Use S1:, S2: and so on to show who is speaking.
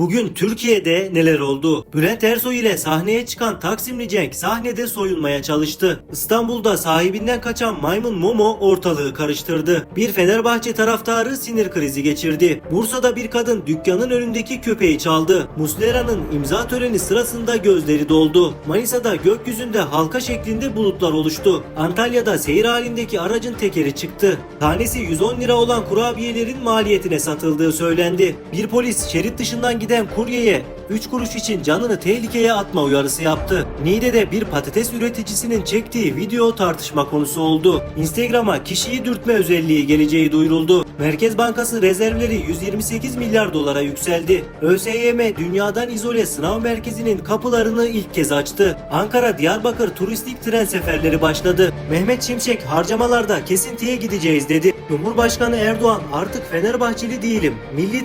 S1: Bugün Türkiye'de neler oldu? Bülent Ersoy ile sahneye çıkan Taksimli Cenk sahnede soyunmaya çalıştı. İstanbul'da sahibinden kaçan maymun Momo ortalığı karıştırdı. Bir Fenerbahçe taraftarı sinir krizi geçirdi. Bursa'da bir kadın dükkanın önündeki köpeği çaldı. Muslera'nın imza töreni sırasında gözleri doldu. Manisa'da gökyüzünde halka şeklinde bulutlar oluştu. Antalya'da seyir halindeki aracın tekeri çıktı. Tanesi 110 lira olan kurabiyelerin maliyetine satıldığı söylendi. Bir polis şerit dışından giden kuryeye 3 kuruş için canını tehlikeye atma uyarısı yaptı. Niğde'de bir patates üreticisinin çektiği video tartışma konusu oldu. Instagram'a kişiyi dürtme özelliği geleceği duyuruldu. Merkez Bankası rezervleri 128 milyar dolara yükseldi. ÖSYM dünyadan izole sınav merkezinin kapılarını ilk kez açtı. Ankara Diyarbakır turistik tren seferleri başladı. Mehmet Şimşek harcamalarda kesintiye gideceğiz dedi. Cumhurbaşkanı Erdoğan artık Fenerbahçeli değilim. Milli